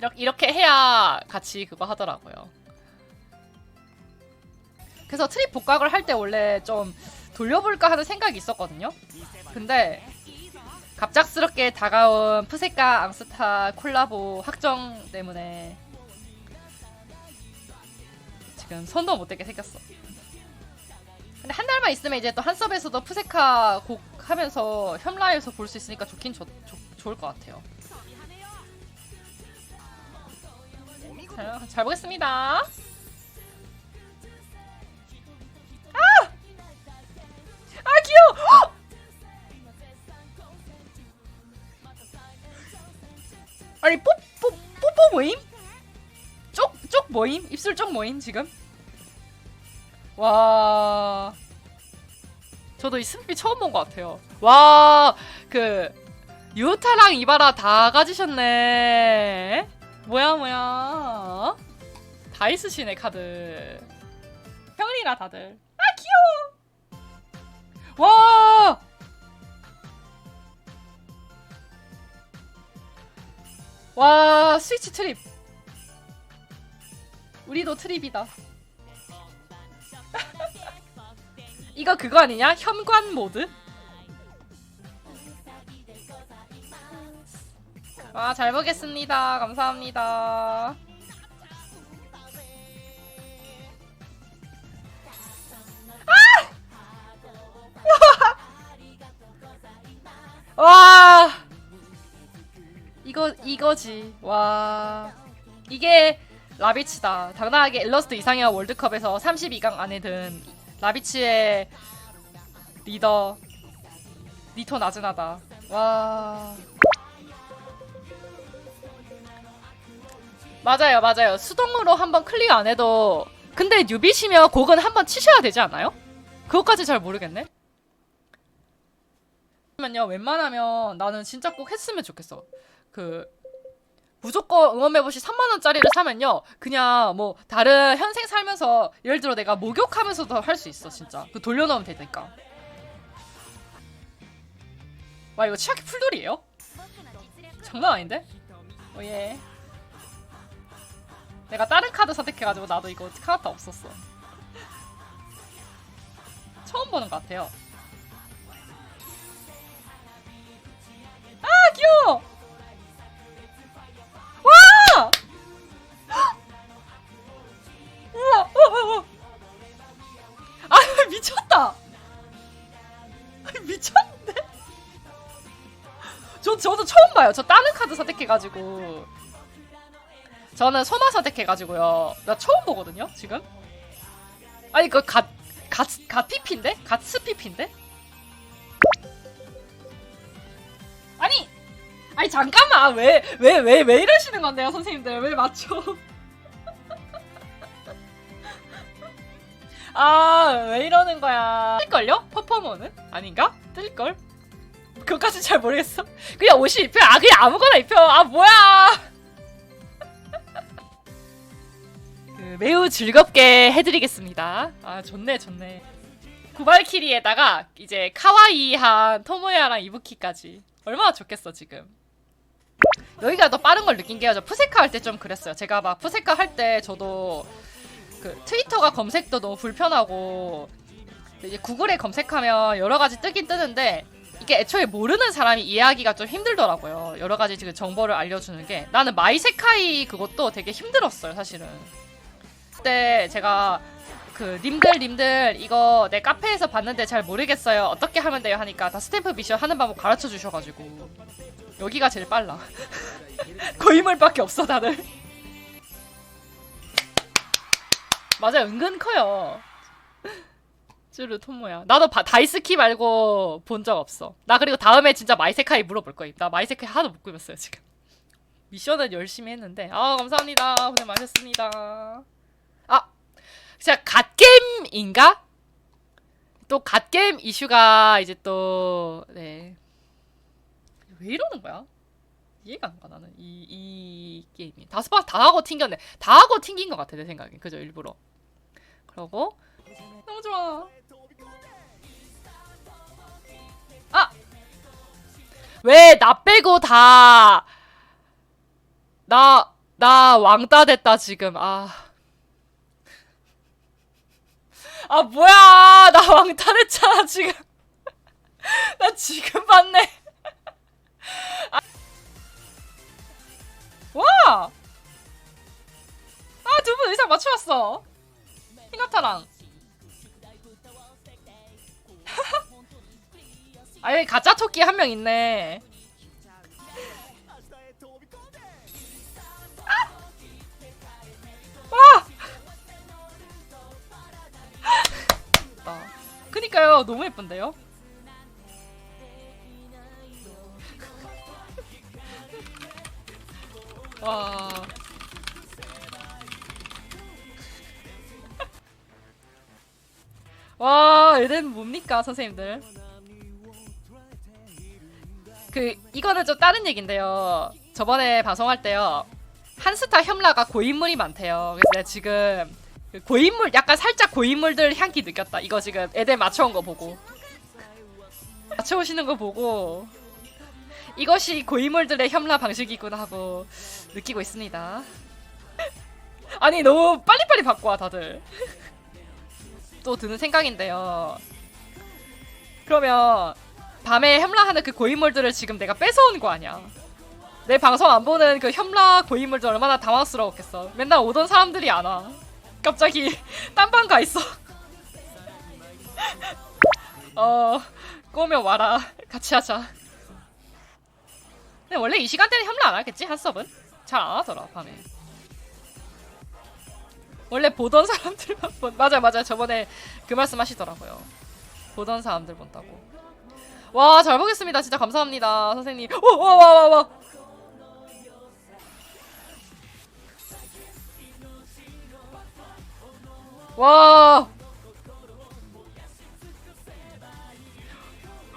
이렇게, 이렇게 해야 같이 그거 하더라고요. 그래서 트립 복각을 할 때 원래 좀 돌려볼까 하는 생각이 있었거든요. 근데 갑작스럽게 다가온 푸세카 앙스타 콜라보 확정 때문에 지금 손도 못 대게 생겼어. 근데 한 달만 있으면 이제 또 한섭에서도 푸세카 곡 하면서 혐라에서 볼 수 있으니까 좋긴 좋, 좋, 좋을 것 같아요. 잘, 잘 보겠습니다. 아! 아 귀여워! 헉! 아니 뽀 뽀 뽀뽀 모임? 쪽 쪽 모임? 입술 쪽 모임 지금? 와 저도 이 스피피 처음 본 것 같아요. 와 그 유타랑 이바라 다 가지셨네. 뭐야 뭐야 다 있으시네 카드. 평일이라 다들. 아 귀여워. 와. 와 스위치 트립. 우리도 트립이다. 이거 그거 아니냐? 현관 모드? 아, 잘 보겠습니다. 감사합니다. 와! 이거, 이거지. 와. 이게 라비치다. 당당하게 일러스트 이상형 월드컵에서 32강 안에 든 라비치의 리더 니토 나즈나다. 와. 맞아요, 맞아요. 수동으로 한번 클릭 안 해도 근데 뉴비시면 곡은 한번 치셔야 되지 않아요? 그것까지 잘 모르겠네. 그러면요, 웬만하면 나는 진짜 꼭 했으면 좋겠어. 그 무조건 응원 매봇이 3만 원짜리를 사면요, 그냥 뭐 다른 현생 살면서 예를 들어 내가 목욕하면서도 할 수 있어, 진짜. 그 돌려놓으면 되니까. 와 이거 치아키 풀돌이에요? 장난 아닌데? 오예. 내가 다른 카드 선택해가지고 나도 이거 카드 없었어. 처음 보는 것 같아요. 귀여워. 와! 우와, 어, 어, 어. 아 미쳤다. 미쳤는데? 저 저도 처음 봐요. 저 다른 카드 선택해가지고. 저는 소마 선택해가지고요. 나 처음 보거든요, 지금. 아니, 그 갓, 갓, 갓피피인데? 갓스피피인데? 아니, 잠깐만! 왜, 왜, 왜, 왜 이러시는 건데요, 선생님들? 왜 맞춰? 아, 왜 이러는 거야. 뜰걸요? 퍼포머는? 아닌가? 뜰걸? 그것까진 잘 모르겠어. 그냥 옷이 입혀. 아, 그냥 아무거나 입혀. 아, 뭐야! 그 매우 즐겁게 해드리겠습니다. 아 좋네 좋네. 구발키리에다가 이제 카와이한 토모야랑 이부키까지 얼마나 좋겠어 지금. 여기가 더 빠른 걸 느낀 게요. 저 푸세카 할 때 좀 그랬어요. 제가 막 푸세카 할 때 저도 그 트위터가 검색도 너무 불편하고 이제 구글에 검색하면 여러 가지 뜨긴 뜨는데 이게 애초에 모르는 사람이 이해하기가 좀 힘들더라고요. 여러 가지 지금 정보를 알려주는 게 나는 마이세카이 그것도 되게 힘들었어요 사실은. 그때 제가 그 님들 님들 이거 내 카페에서 봤는데 잘 모르겠어요 어떻게 하면 돼요 하니까 다 스탬프 미션 하는 방법 가르쳐 주셔가지고 여기가 제일 빨라. 고인물밖에 없어 다들. 맞아 은근 커요. 쭈르 토모야. 나도 바, 다이스키 말고 본 적 없어. 나 그리고 다음에 진짜 마이세카이 물어볼 거임. 나 마이세카이 하나도 못 꾸몄어요 지금. 미션은 열심히 했는데. 아 감사합니다. 고생 많으셨습니다. 아, 진짜 갓겜인가? 또 갓겜 이슈가 이제 또 네. 왜 이러는 거야? 이해가 안 가 나는 이, 이 게임이 다섯 번 다 하고 튕겼네 다 하고 튕긴 것 같아 내 생각에 그죠 일부러 그러고 너무 좋아 아! 왜 나 빼고 다 나, 나 왕따 됐다 지금. 아. 아 뭐야? 나 왕따 됐잖아 지금. 나 지금 봤네. 와. 아두 분 의상 맞춰왔어. 히나타랑. 아 여기 가짜 토끼 한 명 있네. 와! 아, 그니까요 너무 예쁜데요? 와 와, 에덴 뭡니까, 선생님들? 그, 이거는 좀 다른 얘긴데요. 저번에 방송할 때요. 한스타 혐라가 고인물이 많대요. 그래서 지금 그 고인물, 약간 살짝 고인물들 향기 느꼈다. 이거 지금 에덴 맞춰온 거 보고. 맞춰오시는 거 보고. 이것이 고인물들의 혐라 방식이구나 하고 느끼고 있습니다. 아니, 너무 빨리빨리 바꿔 와, 다들. 또 드는 생각인데요. 그러면 밤에 혐라하는 그 고인물들을 지금 내가 뺏어온 거 아니야? 내 방송 안 보는 그 혐라 고인물들 얼마나 당황스러웠겠어. 맨날 오던 사람들이 안 와. 갑자기 딴 방 가 있어. 어, 꼬면 와라. 같이 하자. 근데 원래 이 시간대는 혐라 안 하겠지? 한섭은? 잘 안 하더라, 밤에. 원래 보던 사람들만 본 맞아 맞아 저번에 그 말씀 하시더라고요 보던 사람들 본다고 와 잘 보겠습니다 진짜 감사합니다 선생님 오와와와와 와.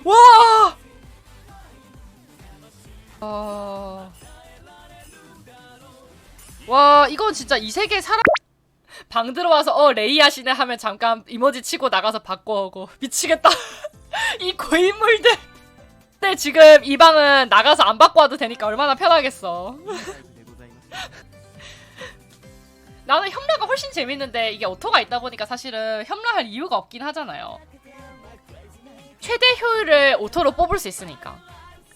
와. 아. 와, 이건 진짜 이 세계 사람 방 들어와서 어 레이 하시네 하면 잠깐 이모지 치고 나가서 바꿔오고. 미치겠다. 이 고인물들. 근데 지금 이 방은 나가서 안 바꿔 와도 되니까 얼마나 편하겠어. 나는 혐라가 훨씬 재밌는데 이게 오토가 있다 보니까 사실은 혐라할 이유가 없긴 하잖아요. 최대 효율을 오토로 뽑을 수 있으니까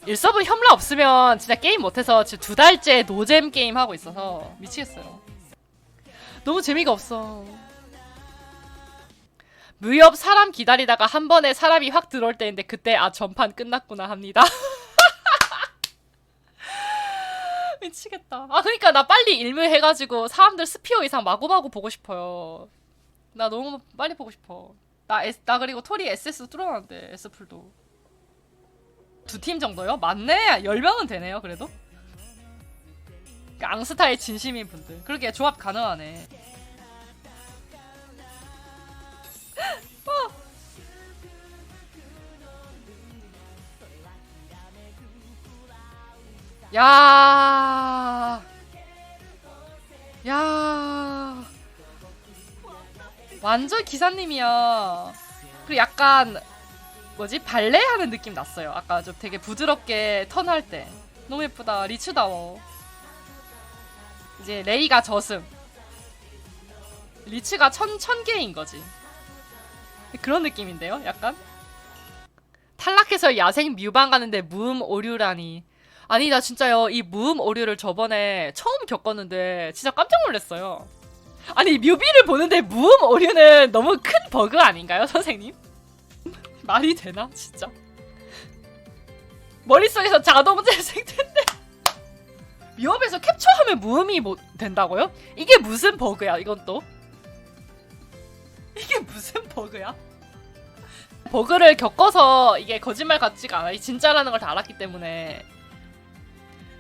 일서브 혐라 없으면 진짜 게임 못해서 지금 두 달째 노잼 게임 하고 있어서 미치겠어요 너무 재미가 없어. 무협 사람 기다리다가 한 번에 사람이 확 들어올 때인데 그때 아 전판 끝났구나 합니다. 미치겠다. 아 그러니까 나 빨리 일무 해가지고 사람들 스피어 이상 마구마구 보고 싶어요. 나 너무 빨리 보고 싶어. 나, S, 나 그리고 토리 SS 뚫어놨는데 S풀도 두 팀 정도요? 맞네. 10명은 되네요 그래도. 그 앙스타의 진심인 분들. 그러게 조합 가능하네. 어. 야. 야. 완전 기사님이야. 그리고 약간 뭐지? 발레 하는 느낌 났어요. 아까 좀 되게 부드럽게 턴할 때. 너무 예쁘다. 리츠다워. 이제 레이가 저승 리츠가 천, 천 개인 거지 그런 느낌인데요 약간 탈락해서 야생 뮤방 가는데 무음 오류라니 아니 나 진짜요 이 무음 오류를 저번에 처음 겪었는데 진짜 깜짝 놀랐어요 아니 뮤비를 보는데 무음 오류는 너무 큰 버그 아닌가요 선생님? 말이 되나 진짜? 머릿속에서 자동 재생된대 위협에서 캡처하면 무음이 뭐 된다고요? 이게 무슨 버그야 이건 또? 이게 무슨 버그야? 버그를 겪어서 이게 거짓말 같지가 않아. 이 진짜라는 걸 다 알았기 때문에.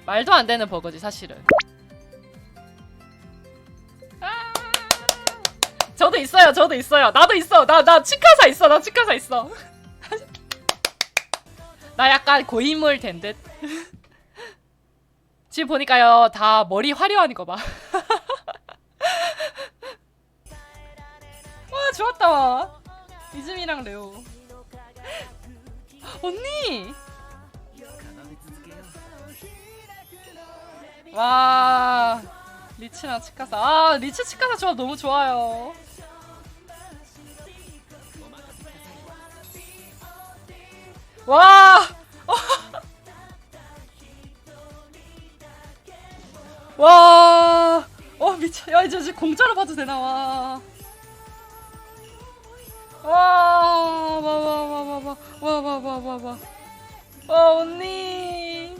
말도 안 되는 버그지 사실은. 아! 저도 있어요 저도 있어요. 나도 있어. 나나 치카사 있어 나 치카사 있어 나 약간 고인물 된 듯 지금 보니까요 다 머리 화려한 거 봐. 와 좋았다. 이즈미랑 레오. 언니. 와 리치랑 치카사. 아, 리치 치카사 조합 너무 좋아요. 와! 와! 어, 미쳐. 야, 이제, 이제 공짜로 봐도 되나, 와. 와, 와, 와, 와, 와, 와, 와, 와, 와, 와, 와. 와, 언니.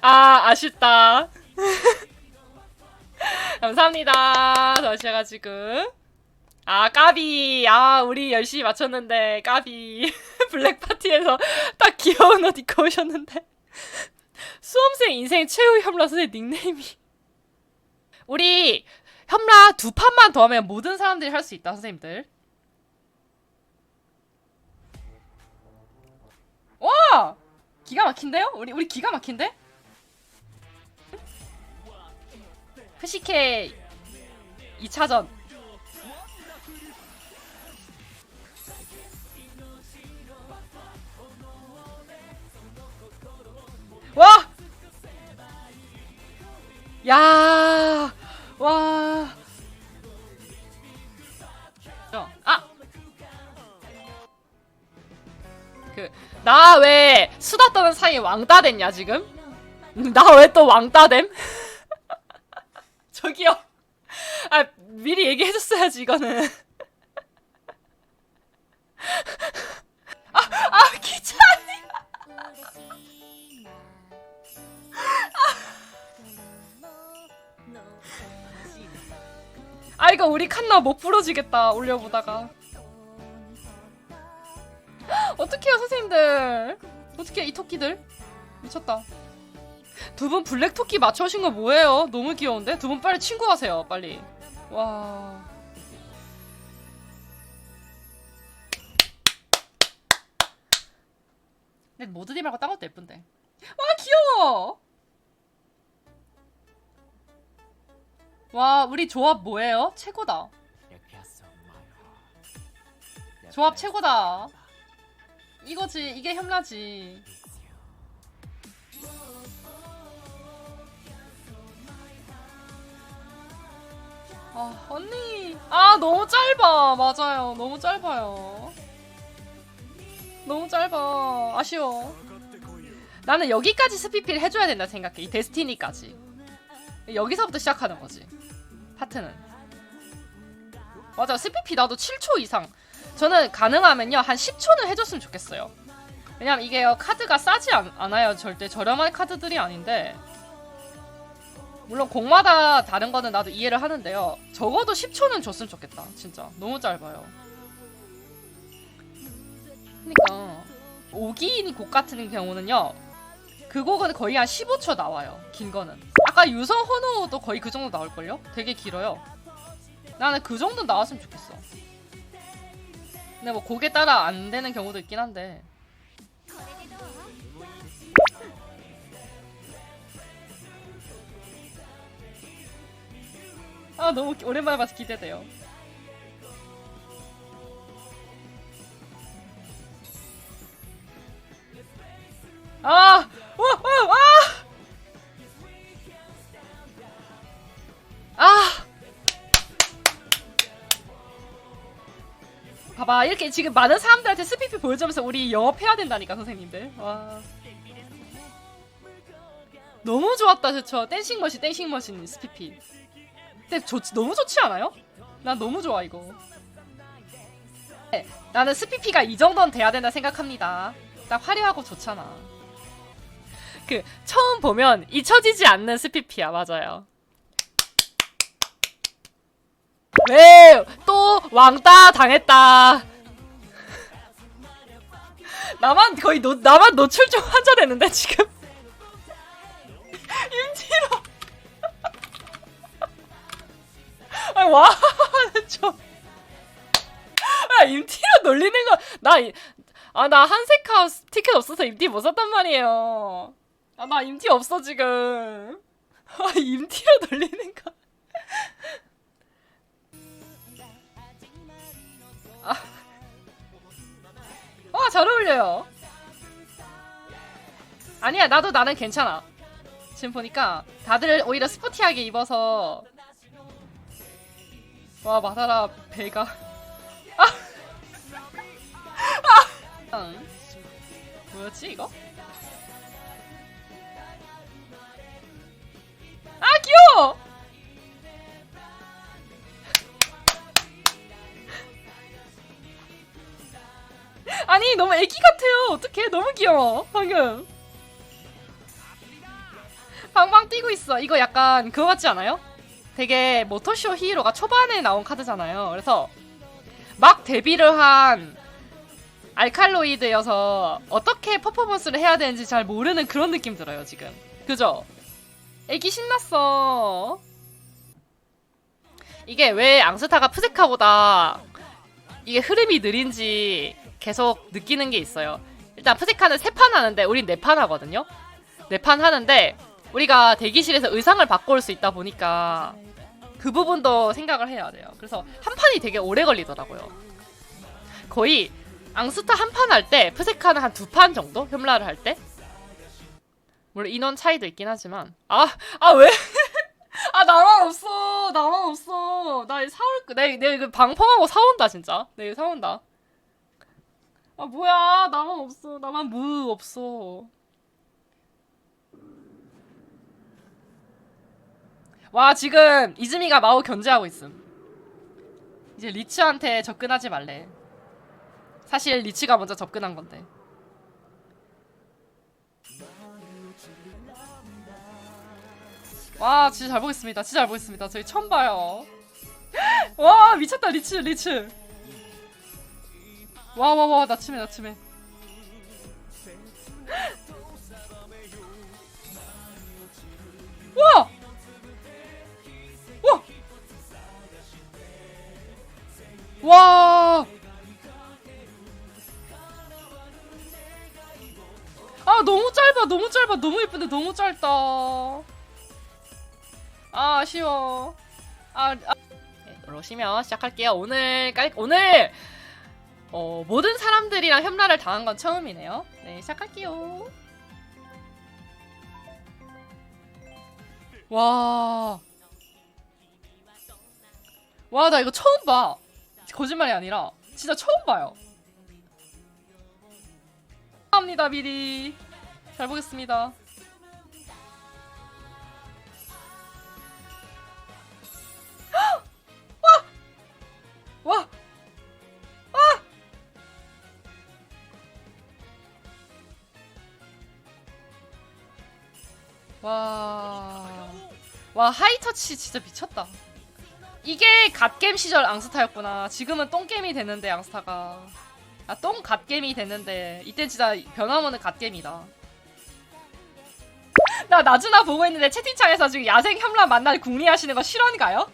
아, 아쉽다. 감사합니다. 저씨가 지금. 아, 까비. 아, 우리 열심히 맞췄는데, 까비. 블랙 파티에서 딱 귀여운 옷 입고 오셨는데. 수험생 인생 최후 혐라 선생 닉네임이. 우리 혐라 두 판만 더 하면 모든 사람들이 할 수 있다, 선생님들. 와! 기가 막힌데요? 우리, 우리 기가 막힌데? 프시케 2차전. 야! 와! 어, 아! 그, 나 왜 수다 떠는 사이에 왕따 됐냐, 지금? 나 왜 또 왕따 됨? 저기요. 아, 미리 얘기해줬어야지, 이거는. 아, 이거 우리 칸나 못 부러지겠다, 올려보다가. 어떡해요, 선생님들. 어떡해, 이 토끼들. 미쳤다. 두 분 블랙 토끼 맞춰오신 거 뭐예요? 너무 귀여운데? 두 분 빨리 친구 하세요, 빨리. 와. 근데 모드디 말고 딴 것도 예쁜데. 와, 귀여워! 와, 우리 조합 뭐예요? 최고다. 조합 최고다. 이거지, 이게 혐라지. 아, 언니. 아, 너무 짧아. 맞아요. 너무 짧아요. 너무 짧아. 아쉬워. 나는 여기까지 스피필 해줘야 된다 생각해. 이 데스티니까지. 여기서부터 시작하는 거지. 파트는. 맞아. 스피피 나도 7초 이상. 저는 가능하면요. 한 10초는 해줬으면 좋겠어요. 왜냐면 이게요. 카드가 싸지 않, 않아요. 절대 저렴한 카드들이 아닌데. 물론 곡마다 다른 거는 나도 이해를 하는데요. 적어도 10초는 줬으면 좋겠다. 진짜. 너무 짧아요. 그니까. 오기인 곡 같은 경우는요. 그 곡은 거의 한 15초 나와요. 긴 거는. 아까 유성 헌호도 거의 그 정도 나올걸요? 되게 길어요. 나는 그 정도 나왔으면 좋겠어. 근데 뭐 곡에 따라 안 되는 경우도 있긴 한데. 아 너무 기- 오랜만에 봐서 기대돼요. 아, 와, 와, 아, 아. 봐봐 이렇게 지금 많은 사람들한테 스피피 보여주면서 우리 영업해야 된다니까 선생님들. 와. 너무 좋았다 그쵸 댄싱 머신 댄싱 머신 스피피. 근데 좋 너무 좋지 않아요? 난 너무 좋아 이거. 네, 나는 스피피가 이 정도는 돼야 된다 생각합니다. 딱 화려하고 좋잖아. 그 처음 보면 잊혀지지 않는 스피피야 맞아요. 왜 또 왕따 당했다. 나만 거의 노, 나만 노출 좀 환자됐는데 지금. 임지로. 아 와, 좀. 아 임티로 놀리는 거, 나, 이- 아, 나 한색카 티켓 없어서 임티 못 샀단 말이에요. 아, 나 임티 없어, 지금. 아, 임티로 놀리는 거. 아, 잘 어울려요. 아니야 나도 나는 괜찮아 지금 보니까 다들 오히려 스포티하게 입어서 와 마다라 배가 아! 아! 응. 뭐였지 이거? 아 귀여워! 아니 너무 애기 같아요. 어떡해. 너무 귀여워. 방금. 방방 뛰고 있어. 이거 약간 그거 같지 않아요? 되게 모터쇼 히어로가 초반에 나온 카드잖아요. 그래서 막 데뷔를 한 알칼로이드여서 어떻게 퍼포먼스를 해야 되는지 잘 모르는 그런 느낌 들어요 지금. 그죠? 애기 신났어. 이게 왜 앙스타가 푸세카보다 이게 흐름이 느린지 계속 느끼는 게 있어요. 일단 푸세카는 세 판 하는데 우린 네 판 하거든요. 네 판 하는데 우리가 대기실에서 의상을 바꿔올 수 있다 보니까 그 부분도 생각을 해야 돼요. 그래서 한 판이 되게 오래 걸리더라고요. 거의 앙스타 한 판 할때 푸세카는 한 두 판 정도 혐라를 할 때. 물론 인원 차이도 있긴 하지만 아 아 왜? 아 나만 없어 나만 없어 나 사올 내 내가 이거 방펑하고 사온다 진짜 내가 사온다 아 뭐야? 나만 없어. 나만 무 없어. 와 지금 이즈미가 마오 견제하고 있음. 이제 리치한테 접근하지 말래. 사실 리치가 먼저 접근한 건데. 와 진짜 잘 보겠습니다. 진짜 잘 보겠습니다. 저희 처음 봐요. 와 미쳤다 리치 리치 와 와 와 나침해 나침해 와! 와! 와! 아 너무 짧아 너무 짧아 너무 예쁜데 너무 짧다 아 아쉬워 아, 아. 네, 들어오시면 시작할게요 오늘 깔 오늘 어, 모든 사람들이랑 협라를 당한 건 처음이네요 네 시작할게요 와. 와, 나 이거 처음 봐. 거짓말이 아니라 진짜 처음 봐요. 감사합니다, 미리. 잘 보겠습니다. 와, 하이터치 진짜 미쳤다. 이게 갓겜 시절 앙스타였구나. 지금은 똥겜이 됐는데, 앙스타가. 아, 똥 갓겜이 됐는데, 이땐 진짜 변화무는 갓겜이다. 나 나주나 보고 있는데 채팅창에서 지금 야생 혐라 만날 궁리하시는 거 실언가요?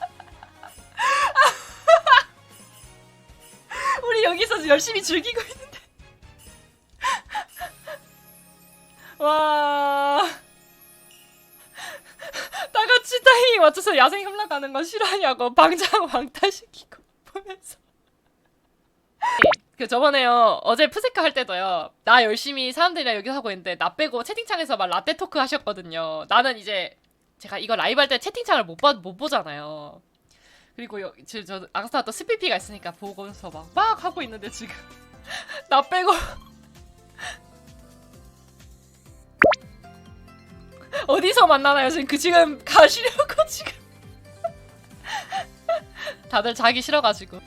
우리 여기서 열심히 즐기고 있는데. 와. 맞춰서 야생 혐라 가는 거 싫어하냐고 방장 왕따시키고 보면서. 그 저번에요 어제 푸세카 할 때도요 나 열심히 사람들이랑 여기 하고 있는데 나 빼고 채팅창에서 막 라떼 토크 하셨거든요 나는 이제 제가 이거 라이브 할 때 채팅창을 못, 봐, 못 보잖아요 그리고 여, 저, 저 앙스타 또 스피피가 있으니까 보고서 막, 막 하고 있는데 지금 나 빼고 어디서 만나나요 지금 그 지금 가시려고 지금 다들 자기 싫어가지고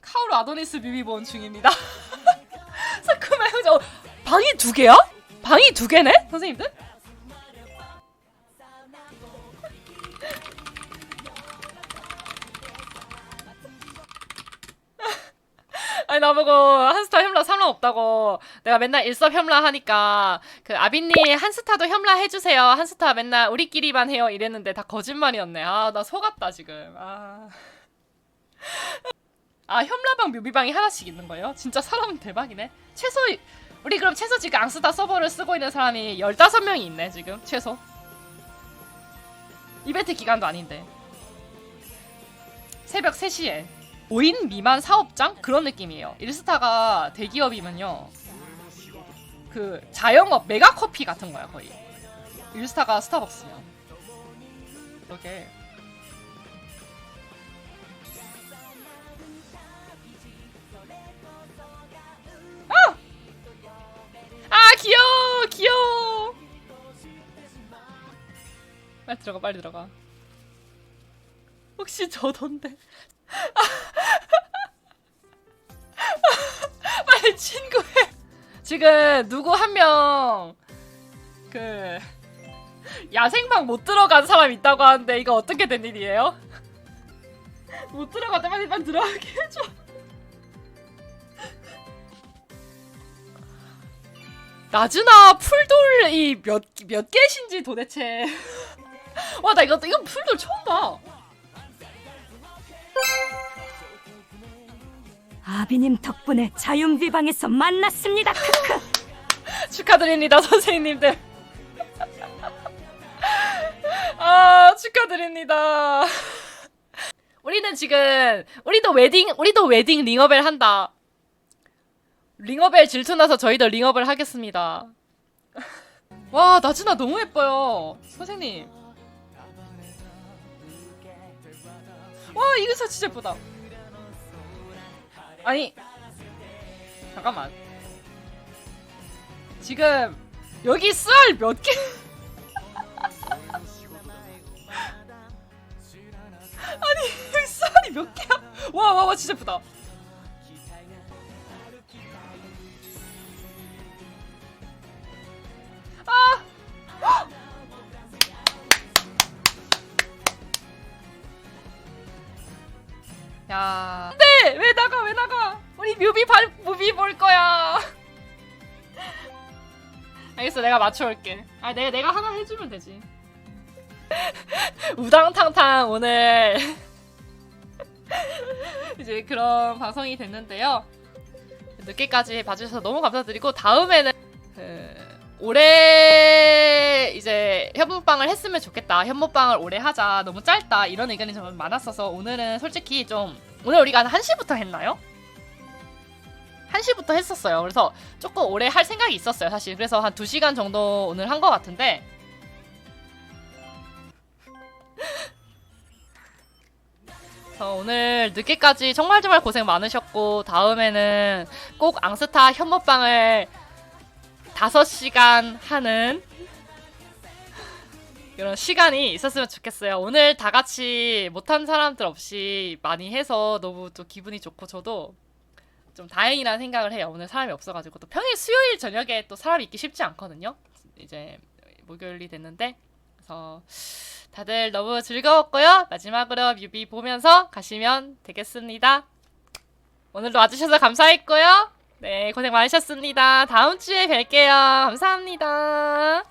카오루 아도니스 뮤비본 중입니다 사쿠마 형제 어, 방이 두 개야? 방이 두 개네? 선생님들? 아니 나보고 한스타 혐라 상관 없다고. 내가 맨날 일섭 혐라 하니까 그 아빈님 한스타도 혐라 해주세요. 한스타 맨날 우리끼리만 해요. 이랬는데 다 거짓말이었네. 아 나 속았다 지금. 아. 아 혐라방 뮤비방이 하나씩 있는 거예요? 진짜 사람 대박이네. 최소 우리 그럼 최소 지금 앙스타 서버를 쓰고 있는 사람이 15명이 있네 지금? 최소. 이벤트 기간도 아닌데. 새벽 3시에 5인 미만 사업장? 그런 느낌이에요. 일스타가 대기업이면요. 그 자영업 메가 커피 같은 거야 거의. 일스타가 스타벅스면. 그러게. 아! 아 귀여워 귀여워. 빨리 들어가 빨리 들어가. 혹시 저던데? 빨리 친구해. 지금 누구 한 명 그 야생방 못 들어간 사람 있다고 하는데 이거 어떻게 된 일이에요? 못 들어가다 빨리 빨리 들어가게 해줘. 나즈나 풀돌이 몇 몇 개신지 도대체. 와 나 이거 이거 풀돌 처음 봐. 아비님 덕분에 자윤비방에서 만났습니다. 크크. 축하드립니다, 선생님들. 아, 축하드립니다. 우리는 지금 우리도 웨딩 우리도 웨딩 링어벨 한다. 링어벨 질투 나서 저희도 링어벨 하겠습니다. 와, 나진아 너무 예뻐요. 선생님. 와, 이거 진짜 예쁘다. 아니, 잠깐만. 지금 여기 쌀몇 개? 아니 쌀이 몇 개야? 와와 와 진짜 예쁘다. 야. 안돼 왜 나가 왜 나가? 우리 뮤비 발 뮤비 볼 거야. 알겠어 내가 맞춰올게 아 내가 내가 하나 해주면 되지 우당탕탕 오늘 이제 그런 방송이 됐는데요 늦게까지 봐주셔서 너무 감사드리고 다음에는 그 올해 이제 현무빵을 했으면 좋겠다 현무빵을 올해 하자 너무 짧다 이런 의견이 좀 많았어서 오늘은 솔직히 좀 오늘 우리가 한 1시부터 했나요? 1시부터 했었어요. 그래서 조금 오래 할 생각이 있었어요, 사실. 그래서 한 2시간 정도 오늘 한 것 같은데. 오늘 늦게까지 정말 정말 고생 많으셨고, 다음에는 꼭 앙스타 현모빵을 5시간 하는 이런 시간이 있었으면 좋겠어요. 오늘 다 같이 못한 사람들 없이 많이 해서 너무 또 기분이 좋고, 저도 좀 다행이라는 생각을 해요. 오늘 사람이 없어가지고 또 평일 수요일 저녁에 또 사람이 있기 쉽지 않거든요. 이제 목요일이 됐는데 그래서 다들 너무 즐거웠고요. 마지막으로 뮤비 보면서 가시면 되겠습니다. 오늘도 와주셔서 감사했고요. 네 고생 많으셨습니다. 다음 주에 뵐게요. 감사합니다.